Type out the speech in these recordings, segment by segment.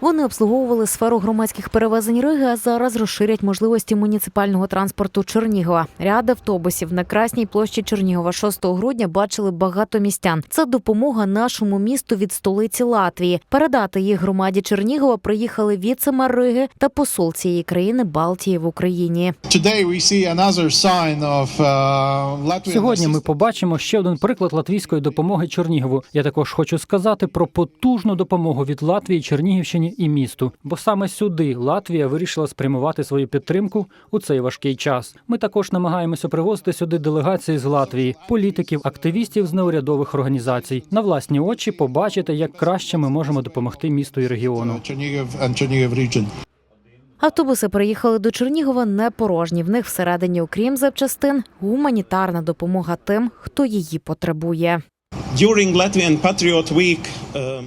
Вони обслуговували сферу громадських перевезень Риги, а зараз розширять можливості муніципального транспорту Чернігова. Ряд автобусів на Красній площі Чернігова 6 грудня бачили багато містян. Це допомога нашому місту від столиці Латвії. Передати їх громаді Чернігова приїхали віце-мер Риги та посол цієї країни Балтії в Україні. Uh, Сьогодні ми побачимо ще один приклад латвійської допомоги Чернігову. Я також хочу сказати про потужну допомогу від Латвії, Чернігівщині і місту. Бо саме сюди Латвія вирішила спрямувати свою підтримку у цей важкий час. Ми також намагаємося привозити сюди делегації з Латвії, політиків, активістів з неурядових організацій. На власні очі побачити, як краще ми можемо допомогти місту і регіону. Автобуси приїхали до Чернігова не порожні. В них всередині, окрім запчастин, гуманітарна допомога тим, хто її потребує. During Latvian Patriot Week, uh,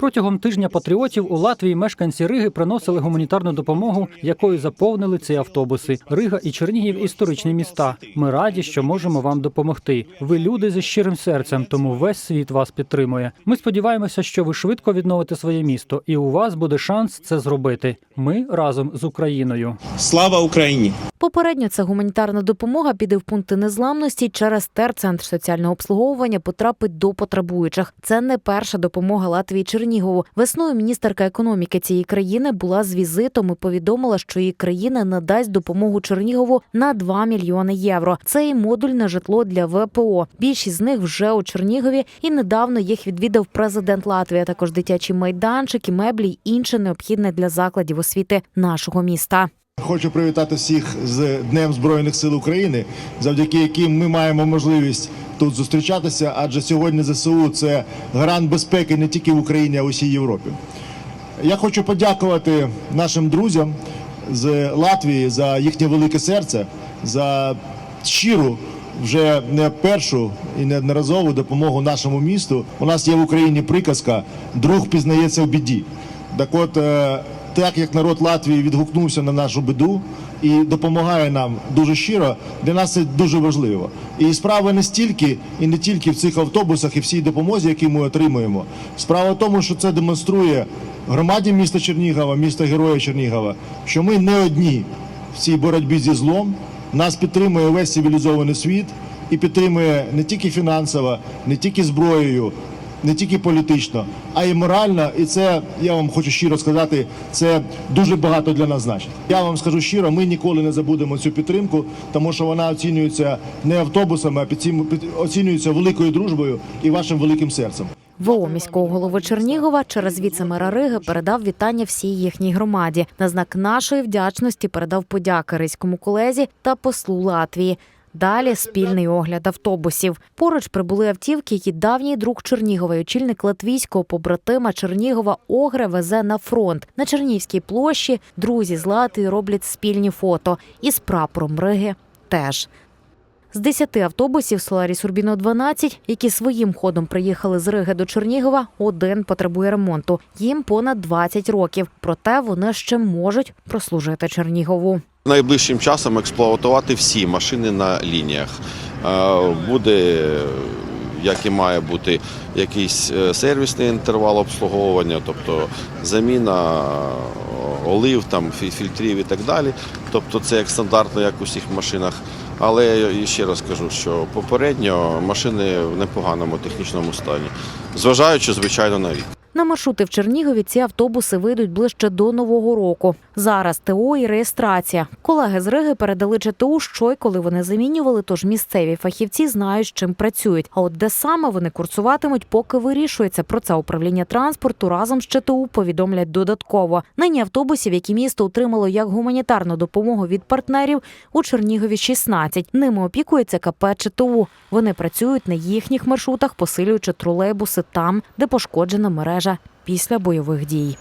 Протягом тижня патріотів у Латвії мешканці Риги приносили гуманітарну допомогу, якою заповнили ці автобуси. Рига і Чернігів історичні міста. Ми раді, що можемо вам допомогти. Ви люди зі щирим серцем, тому весь світ вас підтримує. Ми сподіваємося, що ви швидко відновите своє місто, і у вас буде шанс це зробити. Ми разом з Україною. Слава Україні! Попередньо ця гуманітарна допомога піде в пункти незламності через терцентр соціального обслуговування потрапить до потребуючих. Це не перша допомога Латвії Чернігову. Весною міністерка економіки цієї країни була з візитом і повідомила, що її країна надасть допомогу Чернігову на 2 мільйони євро. Це і модульне житло для ВПО. Більшість з них вже у Чернігові, і недавно їх відвідав президент Латвії. Також дитячі майданчики, меблі й інше необхідне для закладів освіти нашого міста. Хочу привітати всіх з Днем Збройних сил України, завдяки яким ми маємо можливість тут зустрічатися. Адже сьогодні ЗСУ це гарант безпеки не тільки в Україні, а й усій Європі. Я хочу подякувати нашим друзям з Латвії за їхнє велике серце, за щиру. Вже не першу і неодноразову допомогу нашому місту. У нас є в Україні приказка Друг пізнається в біді. Так от, е, так як народ Латвії відгукнувся на нашу біду і допомагає нам дуже щиро, для нас це дуже важливо. І справа не стільки і не тільки в цих автобусах і всій допомозі, які ми отримуємо. Справа в тому, що це демонструє громаді міста Чернігова, міста Героя Чернігова, що ми не одні в цій боротьбі зі злом. Нас підтримує весь цивілізований світ і підтримує не тільки фінансово, не тільки зброєю, не тільки політично, а й морально. І це я вам хочу щиро сказати, це дуже багато для нас значить. Я вам скажу щиро, ми ніколи не забудемо цю підтримку, тому що вона оцінюється не автобусами, а під- оцінюється великою дружбою і вашим великим серцем. ВО міського голови Чернігова через віце-мера Риги передав вітання всій їхній громаді. На знак нашої вдячності передав подяки ризькому колезі та послу Латвії. Далі спільний огляд автобусів. Поруч прибули автівки, які давній друг Чернігова, і очільник латвійського побратима Чернігова Огре везе на фронт. На Чернігівській площі друзі з Латвії роблять спільні фото. І з прапором Риги теж. З 10 автобусів Соларі Сурбіно 12, які своїм ходом приїхали з Риги до Чернігова, один потребує ремонту. Їм понад 20 років. Проте вони ще можуть прослужити Чернігову. Найближчим часом експлуатувати всі машини на лініях. Е, Буде, як і має бути, якийсь е, сервісний інтервал обслуговування, тобто заміна е, олив, там, фільтрів і так далі. Тобто це як стандартно, як у всіх машинах. Але я ще раз кажу, що попередньо машини в непоганому технічному стані, зважаючи, звичайно, на рік. На маршрути в Чернігові ці автобуси вийдуть ближче до нового року. Зараз ТО і реєстрація. Колеги з Риги передали ЧТУ, що й коли вони замінювали, тож місцеві фахівці знають, з чим працюють. А от де саме вони курсуватимуть, поки вирішується. Про це управління транспорту разом з ЧТУ повідомлять додатково. Нині автобусів, які місто отримало як гуманітарну допомогу від партнерів, у Чернігові 16. Ними опікується КП ЧТУ. Вони працюють на їхніх маршрутах, посилюючи тролейбуси там, де пошкоджена мережа після бойових дій.